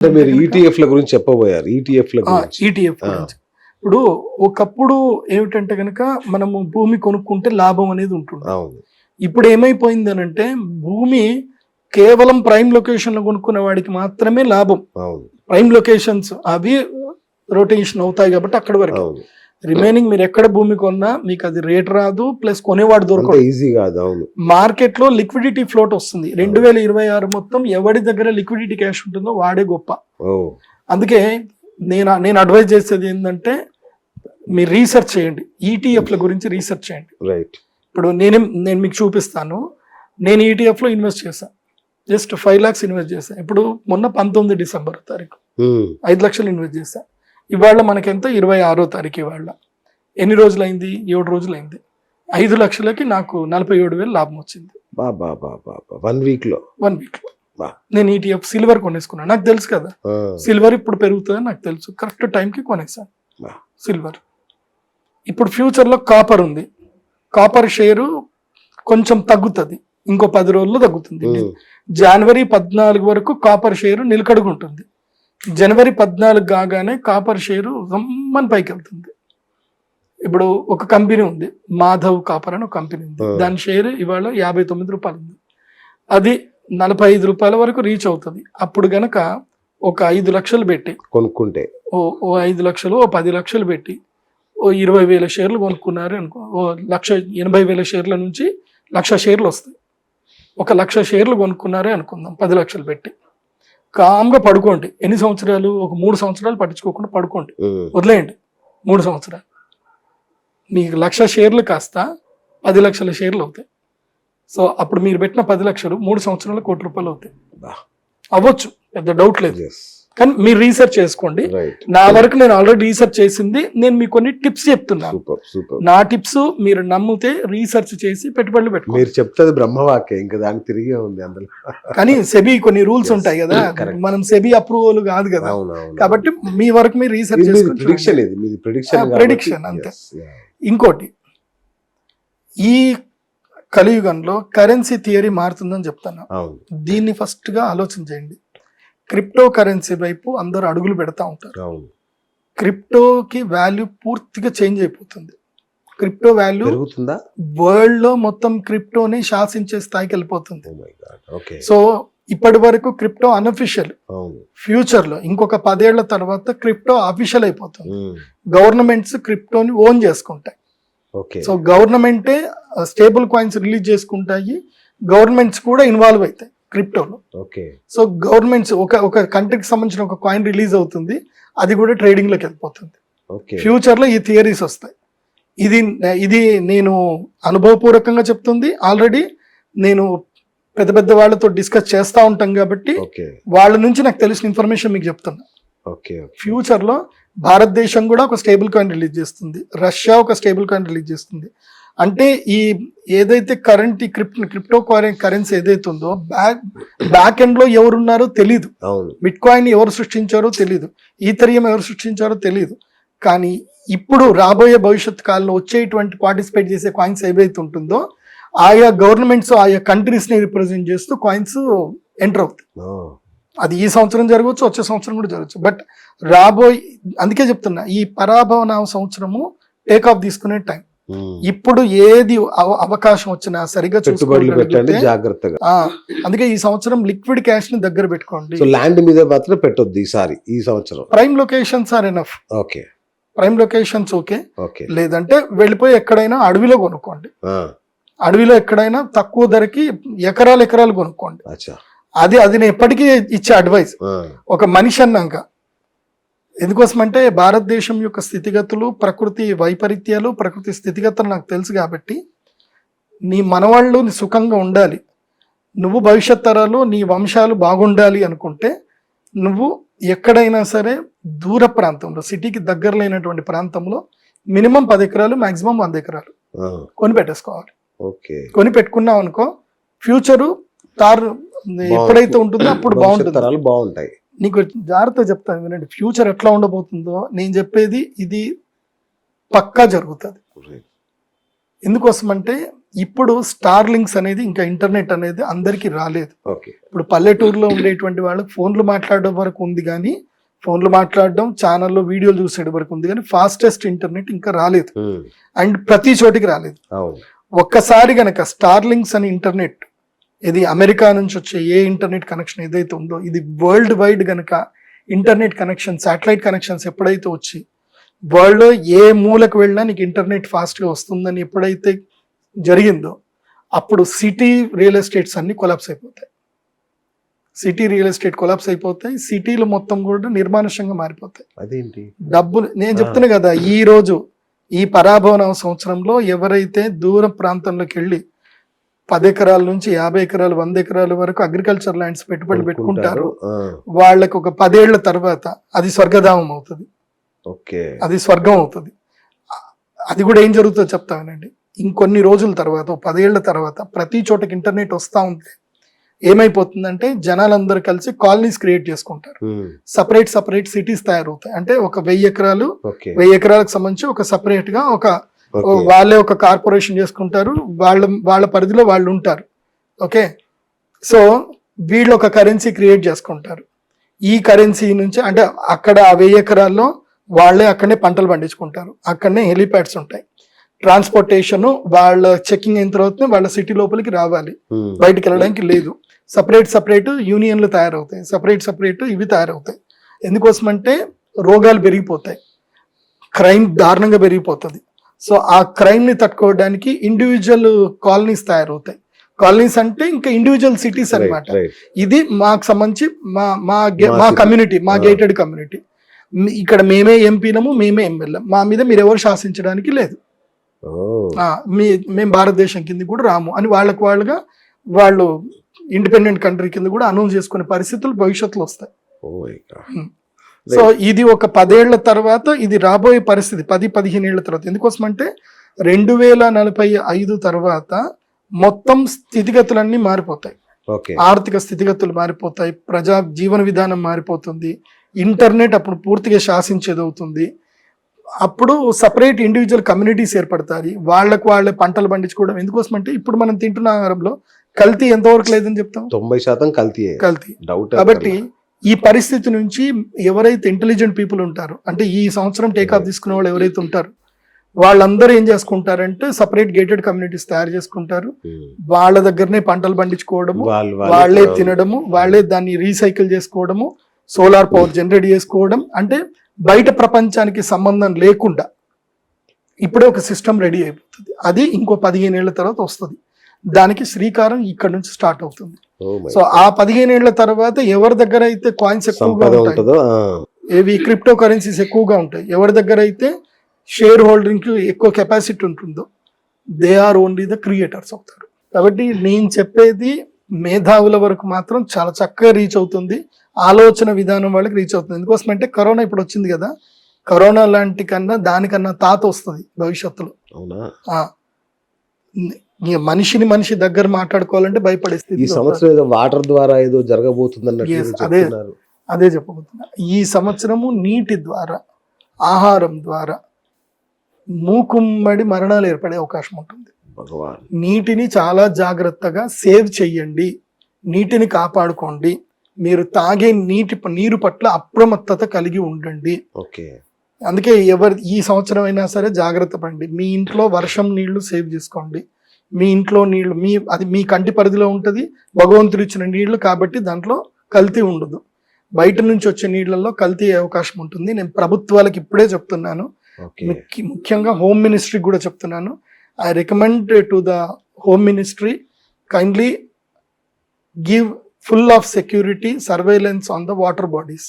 అంటే మీరు E ETF ల గురించి చెప్పబోయారు E ఈటీఎఫ్. E ఇప్పుడు ఒకప్పుడు ఏమిటంటే కనుక మనము భూమి కొనుక్కుంటే లాభం అనేది ఉంటుంది. ఇప్పుడు ఏమైపోయింది అంటే భూమి కేవలం ప్రైమ్ లొకేషన్లో కొనుక్కునే వాడికి మాత్రమే లాభం. ప్రైమ్ లొకేషన్స్ అవి రొటేషన్ అవుతాయి కాబట్టి అక్కడ వరకు. రిమైనింగ్ మీరు ఎక్కడ భూమి కొన్నా మీకు అది రేట్ రాదు ప్లస్ కొనేవాడు దొరకదు ఈజీ కాదు అవును. మార్కెట్లో లిక్విడిటీ ఫ్లోట్ వస్తుంది. రెండు వేల ఇరవై ఆరు మొత్తం ఎవరి దగ్గర లిక్విడిటీ క్యాష్ ఉంటుందో వాడే గొప్ప. అందుకే నేను నేను అడ్వైజ్ చేసేది ఏంటంటే మీరు రీసెర్చ్ చేయండి. ఈటీఎఫ్ల గురించి రీసెర్చ్ చేయండి. రైట్ ఇప్పుడు నేనే నేను మీకు చూపిస్తాను. నేను ETF లో ఇన్వెస్ట్ చేశాను జస్ట్ ఫైవ్ లాక్స్ ఇన్వెస్ట్ చేశాను ఇప్పుడు మొన్న పంతొమ్మిది డిసెంబర్ తారీఖు. ఐదు లక్షలు ఇన్వెస్ట్ చేశా. ఇవాళ మనకెంత? ఇరవై ఆరో తారీఖు ఇవాళ. ఎన్ని రోజులైంది? ఏడు రోజులైంది. ఐదు లక్షలకి నాకు నలభై ఏడు వేలు లాభం వచ్చింది. బా బా బా బా వన్ వీక్లో వన్ వీక్లో. నేను ఈటీఎఫ్ సిల్వర్ కొనేసుకున్నాను. నాకు తెలుసు కదా. సిల్వర్ ఇప్పుడు పెరుగుతుందని నాకు తెలుసు. కరెక్ట్ టైంకి కొనేసాను. సిల్వర్. ఇప్పుడు ఫ్యూచర్లో కాపర్ ఉంది. కాపర్ షేరు కొంచెం తగ్గుతుంది. ఇంకో పది రోజుల్లో తగ్గుతుంది. జనవరి పద్నాలుగు వరకు కాపర్ షేరు నిలకడుగుంటుంది. జనవరి పద్నాలుగు కాగానే కాపర్ షేరు రమ్మని పైకి వెళ్తుంది ఇప్పుడు ఒక కంపెనీ ఉంది మాధవ్ కాపర్ అని ఒక కంపెనీ ఉంది. దాని షేర్ ఇవాళ యాభై తొమ్మిది రూపాయలు ఉంది. అది నలభై ఐదు రూపాయల వరకు రీచ్ అవుతుంది. అప్పుడు గనక ఒక ఐదు లక్షలు పెట్టి కొనుక్కుంటే. ఓ ఓ ఐదు లక్షలు ఓ పది లక్షలు పెట్టి ఓ ఇరవై వేల షేర్లు కొనుక్కున్నారు అనుకో ఓ లక్ష ఎనభై వేల షేర్ల నుంచి లక్ష షేర్లు వస్తాయి. ఒక లక్ష షేర్లు కొనుక్కున్నారే అనుకుందాం పది లక్షలు పెట్టి. కామ్గా పడుకోండి. ఎన్ని సంవత్సరాలు? ఒక మూడు సంవత్సరాలు పట్టించుకోకుండా పడుకోండి. వదిలేయండి. మూడు సంవత్సరాలు. మీకు లక్ష షేర్లు కాస్త పది లక్షల షేర్లు అవుతాయి. సో అప్పుడు మీరు పెట్టిన పది లక్షలు మూడు సంవత్సరాలు కోటి రూపాయలు అవుతాయి. అవ్వచ్చు. పెద్ద డౌట్ లేదు. కానీ మీరు రీసెర్చ్ చేసుకోండి. నా వరకు నేను ఆల్రెడీ రీసెర్చ్ చేసింది. నేను మీకు కొన్ని టిప్స్ చెప్తున్నాను. నా టిప్స్ మీరు నమ్మితే రీసెర్చ్ చేసి పెట్టుబడులు పెట్టుకోండి మీరు చెప్తుంది బ్రహ్మవాక్యం ఇంకా దానికి తిరిగే ఉంది అందులో. కానీ సెబీ కొన్ని రూల్స్. ఉంటాయి కదా. మనం సెబీ అప్రూవల్ కాదు కదా. కాబట్టి మీ వరకు మీరు రీసెర్చ్ ప్రిడిక్షన్. ఇది ప్రిడిక్షన్ అంతే. ఇంకోటి ఈ కలియుగంలో కరెన్సీ థియరీ మారుతుందని చెప్తాను. దీన్ని ఫస్ట్గా ఆలోచన చేయండి. క్రిప్టో కరెన్సీ వైపు అందరూ అడుగులు పెడతా ఉంటారు. క్రిప్టోకి వాల్యూ పూర్తిగా చేంజ్ అయిపోతుంది. క్రిప్టో వాల్యూ వరల్డ్లో మొత్తం క్రిప్టోని శాసించే స్థాయికి వెళ్ళిపోతుంది. ఓకే సో ఇప్పటి వరకు క్రిప్టో అన్అఫిషియల్ అవును. ఫ్యూచర్లో ఇంకొక పదేళ్ళ తర్వాత క్రిప్టో అఫీషియల్ అయిపోతుంది. ఉమ్, గవర్నమెంట్స్ క్రిప్టోని ఓన్ చేసుకుంటాయి. ఓకే సో గవర్నమెంటే స్టేబుల్ కాయిన్స్ రిలీజ్ చేసుకుంటాయి. గవర్నమెంట్స్ కూడా ఇన్వాల్వ్ అవుతాయి. క్రిప్టోలో. ఓకే. సో గవర్నమెంట్స్ ఒక ఒక కంట్రీకి సంబంధించిన ఒక కాయిన్ రిలీజ్ అవుతుంది అది కూడా ట్రేడింగ్లోకి వెళ్ళిపోతుంది. ఓకే. ఫ్యూచర్లో ఈ థియరీస్ వస్తాయి. ఇది ఇది నేను అనుభవపూర్వకంగా చెప్తుంది. ఆల్రెడీ నేను పెద్ద పెద్ద వాళ్ళతో డిస్కస్ చేస్తూ ఉంటాం కాబట్టి వాళ్ళ నుంచి నాకు తెలిసిన ఇన్ఫర్మేషన్ మీకు చెప్తున్నా. Okay okay. ఫ్యూచర్లో భారతదేశం కూడా ఒక స్టేబుల్ కాయిన్ రిలీజ్ చేస్తుంది. రష్యా ఒక స్టేబుల్ కాయిన్ రిలీజ్ చేస్తుంది. అంటే ఈ ఏదైతే కరెంట్ ఈ క్రిప్ట్ క్రిప్టో కరెన్సీ ఏదైతే ఉందో బ్యాక్ బ్యాక్ ఎండ్లో ఎవరున్నారో తెలియదు బిట్ కాయిన్ ఎవరు సృష్టించారో తెలియదు ఈథరియం ఎవరు సృష్టించారో తెలియదు కానీ ఇప్పుడు రాబోయే భవిష్యత్ కాలంలో వచ్చేటువంటి పార్టిసిపేట్ చేసే కాయిన్స్ ఏవైతే ఉంటుందో ఆయా గవర్నమెంట్స్ ఆయా కంట్రీస్ని రిప్రజెంట్ చేస్తూ కాయిన్స్ ఎంటర్ అవుతాయి. అది ఈ సంవత్సరం జరగవచ్చు వచ్చే సంవత్సరం కూడా జరగచ్చు బట్ రాబోయే అందుకే చెప్తున్నా ఈ పరాభవన సంవత్సరము టేక్ ఆఫ్ తీసుకునే టైం. ఇప్పుడు ఏది అవ- అవకాశం వచ్చినా సరిగా పెట్టుబడులు పెట్టండి జాగ్రత్తగా. అందుకే ఈ సంవత్సరం లిక్విడ్ క్యాష్ని దగ్గర పెట్టుకోండి. సో ల్యాండ్ మీద మాత్రం పెట్టొద్దు ఈసారి ఈ సంవత్సరం. Prime locations are enough. Okay. Prime locations okay. Okay. లేదంటే వెళ్ళిపోయి ఎక్కడైనా అడవిలో కొనుక్కోండి. అడవిలో ఎక్కడైనా తక్కువ ధరకి ఎకరాలు ఎకరాలు కొనుక్కోండి. అచ్చా. అది అది నేను ఎప్పటికీ ఇచ్చే అడ్వైస్. ఒక మనిషి అన్నాక ఎందుకోసమంటే భారతదేశం యొక్క స్థితిగతులు ప్రకృతి వైపరీత్యాలు ప్రకృతి స్థితిగతులు నాకు తెలుసు కాబట్టి నీ మనవాళ్ళు సుఖంగా ఉండాలి. నువ్వు భవిష్యత్ తరాలు నీ వంశాలు బాగుండాలి అనుకుంటే నువ్వు ఎక్కడైనా సరే దూర ప్రాంతంలో సిటీకి దగ్గర లేనటువంటి ప్రాంతంలో మినిమం పది ఎకరాలు మాక్సిమం వంద ఎకరాలు కొని పెట్టేసుకోవాలి ఓకే. కొని పెట్టుకున్నావు అనుకో ఫ్యూచరు తారు ఎప్పుడైతే ఉంటుందో అప్పుడు బాగుంటుంది. తరాలు బాగుంటాయి. నీకు జాగ్రత్త చెప్తాను వినండి. ఫ్యూచర్ ఎట్లా ఉండబోతుందో నేను చెప్పేది ఇది పక్కా జరుగుతుంది. ఎందుకోసం అంటే ఇప్పుడు స్టార్ లింక్స్ అనేది ఇంకా ఇంటర్నెట్ అనేది అందరికీ రాలేదు. ఇప్పుడు పల్లెటూరులో ఉండేటువంటి వాళ్ళకి ఫోన్లు మాట్లాడడం వరకు ఉంది కానీ ఫోన్లు మాట్లాడడం ఛానల్లో వీడియోలు చూసేటి వరకు ఉంది కానీ ఫాస్టెస్ట్ ఇంటర్నెట్ ఇంకా రాలేదు. ఉమ్, అండ్ ప్రతి చోటికి రాలేదు. ఒక్కసారి గనక స్టార్ లింక్స్ అని ఇంటర్నెట్ ఇది అమెరికా నుంచి వచ్చే ఏ ఇంటర్నెట్ కనెక్షన్ ఏదైతే ఉందో ఇది వరల్డ్ వైడ్ గనక ఇంటర్నెట్ కనెక్షన్ శాటిలైట్ కనెక్షన్స్ ఎప్పుడైతే వచ్చి వరల్డ్లో ఏ మూలకు వెళ్ళినా నీకు ఇంటర్నెట్ ఫాస్ట్గా వస్తుందని ఎప్పుడైతే జరిగిందో అప్పుడు సిటీ రియల్ ఎస్టేట్స్ అన్ని కొలాప్స్ అయిపోతాయి. సిటీ రియల్ ఎస్టేట్ కొలాప్స్ అయిపోతాయి సిటీలు మొత్తం కూడా నిర్మానుష్యంగా మారిపోతాయి. అదేంటి? డబ్బులు నేను చెప్తున్నా కదా ఈ రోజు ఈ పరాభవన సంవత్సరంలో ఎవరైతే దూర ప్రాంతంలోకి వెళ్ళి పది ఎకరాల నుంచి యాభై ఎకరాలు వంద ఎకరాల వరకు అగ్రికల్చర్ ల్యాండ్స్ పెట్టుబడి పెట్టుకుంటారు. వాళ్ళకి ఒక పదేళ్ళ తర్వాత అది స్వర్గధామం అవుతుంది. ఓకే. అది స్వర్గం అవుతుంది. అది కూడా ఏం జరుగుతుందో చెప్తానండి ఇంకొన్ని రోజుల తర్వాత పదేళ్ళ తర్వాత ప్రతి చోటకి ఇంటర్నెట్ వస్తా ఉంటే ఏమైపోతుందంటే జనాలందరూ కలిసి కాలనీస్ క్రియేట్ చేసుకుంటారు. సపరేట్ సపరేట్ సిటీస్ తయారవుతాయి. అంటే ఒక వెయ్యి ఎకరాలు వెయ్యి ఎకరాలకు సంబంధించి ఒక సపరేట్గా ఒక వాళ్ళే ఒక కార్పొరేషన్ చేసుకుంటారు. వాళ్ళ వాళ్ళ పరిధిలో వాళ్ళు ఉంటారు. ఓకే? సో వీళ్ళు ఒక కరెన్సీ క్రియేట్ చేసుకుంటారు. ఈ కరెన్సీ నుంచి అంటే అక్కడ ఆ వెయ్యి ఎకరాల్లో వాళ్ళే అక్కడనే పంటలు పండించుకుంటారు. అక్కడనే హెలిప్యాడ్స్ ఉంటాయి. ట్రాన్స్పోర్టేషన్ వాళ్ళ చెకింగ్ అయిన తర్వాత వాళ్ళ సిటీ లోపలికి రావాలి. ఉమ్, బయటికి వెళ్ళడానికి లేదు. సపరేట్ సపరేట్ యూనియన్లు తయారవుతాయి. సపరేట్ సపరేట్ ఇవి తయారవుతాయి. ఎందుకోసమంటే రోగాలు పెరిగిపోతాయి. క్రైమ్ దారుణంగా పెరిగిపోతుంది. సో ఆ క్రైమ్ని తట్టుకోవడానికి ఇండివిజువల్ కాలనీస్ తయారవుతాయి కాలనీస్ అంటే ఇంకా ఇండివిజువల్ సిటీస్ రైట్. ఇది మాకు సంబంధించి మా మా మా. కమ్యూనిటీ మా. గేటెడ్ కమ్యూనిటీ ఇక్కడ మేమే ఎంపీనము మేమే ఎమ్మెల్యే మా మీద మీరు ఎవరు శాసించడానికి లేదు ఆ, మీ మేము భారతదేశం కింద కూడా రాము అని వాళ్ళకు వాళ్ళుగా వాళ్ళు ఇండిపెండెంట్ కంట్రీ కింద కూడా అనౌన్స్ చేసుకునే పరిస్థితులు భవిష్యత్తులో వస్తాయి గాడ్. సో ఇది ఒక పదేళ్ళ తర్వాత ఇది రాబోయే పరిస్థితి. పది పదిహేను ఏళ్ళ తర్వాత. ఎందుకోసం అంటే రెండు వేల నలభై ఐదు తర్వాత మొత్తం స్థితిగతులన్నీ మారిపోతాయి. ఆర్థిక స్థితిగతులు మారిపోతాయి. ప్రజా జీవన విధానం మారిపోతుంది. ఇంటర్నెట్ అప్పుడు పూర్తిగా శాసించేది అవుతుంది అప్పుడు సపరేట్ ఇండివిజువల్ కమ్యూనిటీస్ ఏర్పడతాయి. వాళ్ళకు వాళ్ళే పంటలు పండించుకోవడం. ఎందుకోసం అంటే ఇప్పుడు మనం తింటున్న ఆహారంలో కల్తీ ఎంతవరకు లేదని చెప్తాం? తొంభై శాతం కల్తీ కల్తీ. డౌట్ కాబట్టి ఈ పరిస్థితి నుంచి ఎవరైతే ఇంటెలిజెంట్ పీపుల్ ఉంటారో అంటే ఈ సంవత్సరం టేక్ ఆఫ్ తీసుకునే వాళ్ళు ఎవరైతే ఉంటారో వాళ్ళందరూ ఏం చేసుకుంటారంటే సపరేట్ గేటెడ్ కమ్యూనిటీస్ తయారు చేసుకుంటారు. వాళ్ళ దగ్గరనే పంటలు పండించుకోవడము వాళ్ళు తినడము వాళ్ళే దాన్ని రీసైకిల్ చేసుకోవడము సోలార్ పవర్ జనరేట్ చేసుకోవడం. అంటే బయట ప్రపంచానికి సంబంధం లేకుండా ఇప్పుడే ఒక సిస్టమ్ రెడీ అయిపోతుంది. అది ఇంకో పదిహేను ఏళ్ళ తర్వాత వస్తుంది. దానికి శ్రీకారం ఇక్కడ నుంచి స్టార్ట్ అవుతుంది. సో ఆ పదిహేను ఏళ్ళ తర్వాత ఎవరి దగ్గర అయితే కాయిన్స్ ఎక్కువగా ఉంటుందో ఏవి క్రిప్టో కరెన్సీస్ ఎక్కువగా ఉంటాయి? ఎవరి దగ్గర అయితే షేర్ హోల్డింగ్కి ఎక్కువ కెపాసిటీ ఉంటుందో they are only the creators అవుతారు కాబట్టి నేను చెప్పేది మేధావుల వరకు మాత్రం చాలా చక్కగా రీచ్ అవుతుంది. ఆలోచన విధానం వాళ్ళకి రీచ్ అవుతుంది. ఎందుకోసం అంటే కరోనా ఇప్పుడు వచ్చింది కదా. కరోనా లాంటి కన్నా దానికన్నా తాత వస్తుంది భవిష్యత్తులో. మనిషిని మనిషి దగ్గర మాట్లాడుకోవాలంటే భయపడే ఈ సంవత్సరం ఏదో వాటర్ ద్వారా ఏదో జరగబోతుంది అదే. అదే చెప్పబోతున్నా. ఈ సంవత్సరము నీటి ద్వారా ఆహారం ద్వారా మూకుమ్మడి మరణాలు ఏర్పడే అవకాశం ఉంటుంది. నీటిని చాలా జాగ్రత్తగా సేవ్ చెయ్యండి. నీటిని కాపాడుకోండి. మీరు తాగే నీటి నీరు పట్ల అప్రమత్తత కలిగి ఉండండి. ఓకే. అందుకే ఎవరు ఈ సంవత్సరం అయినా సరే జాగ్రత్త పడండి. మీ ఇంట్లో వర్షం నీళ్ళు సేవ్ చేసుకోండి. మీ ఇంట్లో నీళ్ళు మీ అది మీ కంటి పరిధిలో ఉంటుంది భగవంతుడు ఇచ్చిన నీళ్ళు కాబట్టి దాంట్లో కల్తీ ఉండదు. బయట నుంచి వచ్చే నీళ్ళల్లో కల్తీ అయ్యే అవకాశం ఉంటుంది. నేను ప్రభుత్వాలకు ఇప్పుడే చెప్తున్నాను. ముఖ్యంగా హోమ్ మినిస్ట్రీ కూడా చెప్తున్నాను. I recommend to the home ministry kindly give full of security surveillance on the water bodies